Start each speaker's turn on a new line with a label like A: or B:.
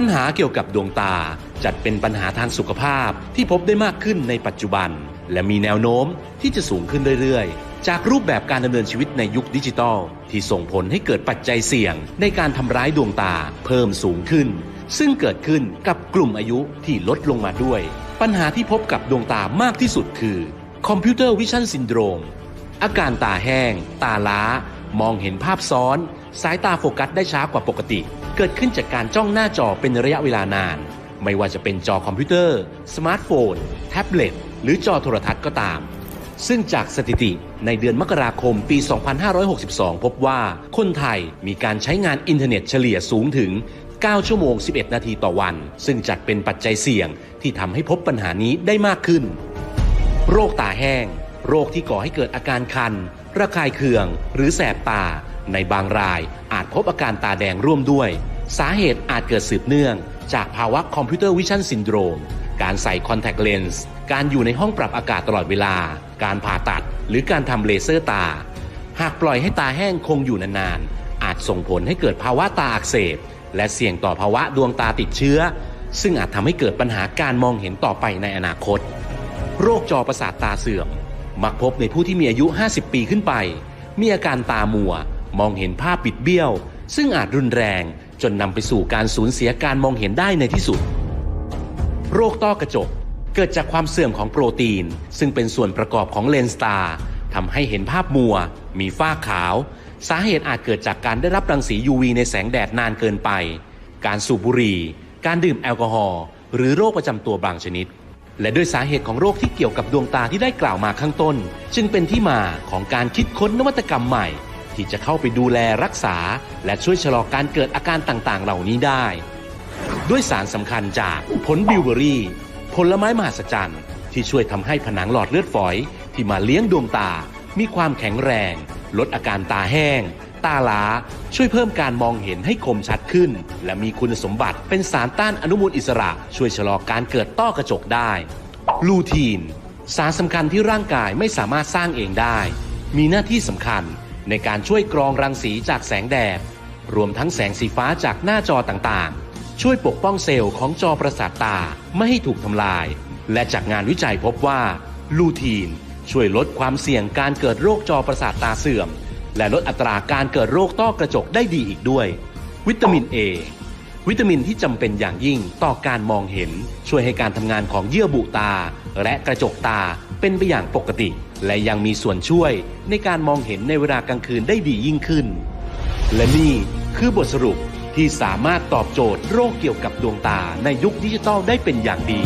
A: ปัญหาเกี่ยวกับดวงตา จัดเป็นปัญหาทางสุขภาพที่พบได้มากขึ้นในปัจจุบัน และมีแนวโน้มที่จะสูงขึ้นเรื่อยๆ จากรูปแบบการดำเนินชีวิตในยุคดิจิทัล ที่ส่งผลให้เกิดปัจจัยเสี่ยง ในการทำร้ายดวงตาเพิ่มสูงขึ้น ซึ่งเกิดขึ้นกับกลุ่มอายุที่ลดลงมาด้วย ปัญหาที่พบกับดวงตามากที่สุดคือคอมพิวเตอร์วิชั่นซินโดรม อาการตาแห้ง ตาล้า มองเห็นภาพซ้อน สายตาโฟกัสได้ช้ากว่าปกติ เกิดขึ้นจากการจ้องหน้าจอเป็นระยะเวลานาน ไม่ว่าจะเป็นจอคอมพิวเตอร์ สมาร์ทโฟน แท็บเล็ต หรือจอโทรทัศน์ก็ตาม ซึ่งจากสถิติในเดือนมกราคมปี 2562 พบว่าคนไทยมีการใช้งานอินเทอร์เน็ตเฉลี่ยสูงถึง 9 ชั่วโมง 11 นาทีต่อวัน ซึ่งจัดเป็นปัจจัยเสี่ยงที่ทำให้พบปัญหานี้ได้มากขึ้น โรคตาแห้ง โรคที่ก่อให้เกิดอาการคัน ระคายเคือง หรือแสบตาในบางราย พบอาการตาแดงร่วมด้วย สาเหตุอาจเกิดสืบเนื่อง จากภาวะคอมพิวเตอร์วิชั่นซินโดรม การใส่คอนแทคเลนส์ การอยู่ในห้องปรับอากาศตลอดเวลา การผ่าตัด หรือการทำเลเซอร์ตา หากปล่อยให้ตาแห้งคงอยู่นานๆ อาจส่งผลให้เกิดภาวะตาอักเสบ และเสี่ยงต่อภาวะดวงตาติดเชื้อ ซึ่งอาจทำให้เกิดปัญหาการมองเห็นต่อไปในอนาคต โรคจอประสาทตาเสื่อม มักพบในผู้ที่มีอายุ 50 ปีขึ้นไป มีอาการตามัว มองเห็นภาพบิดเบี้ยว ซึ่งอาจรุนแรงจนนำไปสู่การสูญเสียการมองเห็นได้ในที่สุด โรคต้อกระจกเกิดจากความเสื่อมของโปรตีน ซึ่งเป็นส่วนประกอบของเลนส์ตาทำให้เห็นภาพมัว มีฝ้าขาว สาเหตุอาจเกิดจากการได้รับรังสี UV ในแสงแดดนานเกินไป การสูบบุหรี่ การดื่มแอลกอฮอล์หรือโรคประจำตัวบางชนิด และด้วยสาเหตุของโรคที่เกี่ยวกับดวงตาที่ได้กล่าวมาข้างต้น จึงเป็นที่มาของการคิดค้นนวัตกรรมใหม่ ที่จะเข้าไปดูแลรักษา และช่วยชะลอการเกิดอาการต่างๆ เหล่านี้ได้ ด้วยสารสำคัญจากผลบิวเบอรี่ ผลไม้มหัศจรรย์ ที่ช่วยทำให้ผนังหลอดเลือดฝอย ที่มาเลี้ยงดวงตา มีความแข็งแรง ลดอาการตาแห้ง ตาล้า ช่วยเพิ่มการมองเห็นให้คมชัดขึ้น และมีคุณสมบัติเป็นสารต้านอนุมูลอิสระ ช่วยชะลอการเกิดต้อกระจกได้ลูทีนสารสำคัญที่ร่างกายไม่สามารถสร้างเองได้ มีหน้าที่สำคัญ ในการช่วยกรองรังสีจากแสงแดด รวมทั้งแสงสีฟ้าจากหน้าจอต่างๆ ช่วยปกป้องเซลล์ของจอประสาทตาไม่ให้ถูกทำลาย และจากงานวิจัยพบว่าลูทีน ช่วยลดความเสี่ยงการเกิดโรคจอประสาทตาเสื่อม และลดอัตราการเกิดโรคต้อกระจกได้ดีอีกด้วย วิตามิน A วิตามินที่จำเป็นอย่างยิ่งต่อการมองเห็น ช่วยให้การทำงานของเยื่อบุตา และกระจกตาเป็นไปอย่างปกติ และยังมีส่วนช่วยในการมองเห็นในเวลากลางคืนได้ดียิ่งขึ้น และนี่คือบทสรุปที่สามารถตอบโจทย์โรคเกี่ยวกับดวงตาในยุคดิจิทัลได้เป็นอย่างดี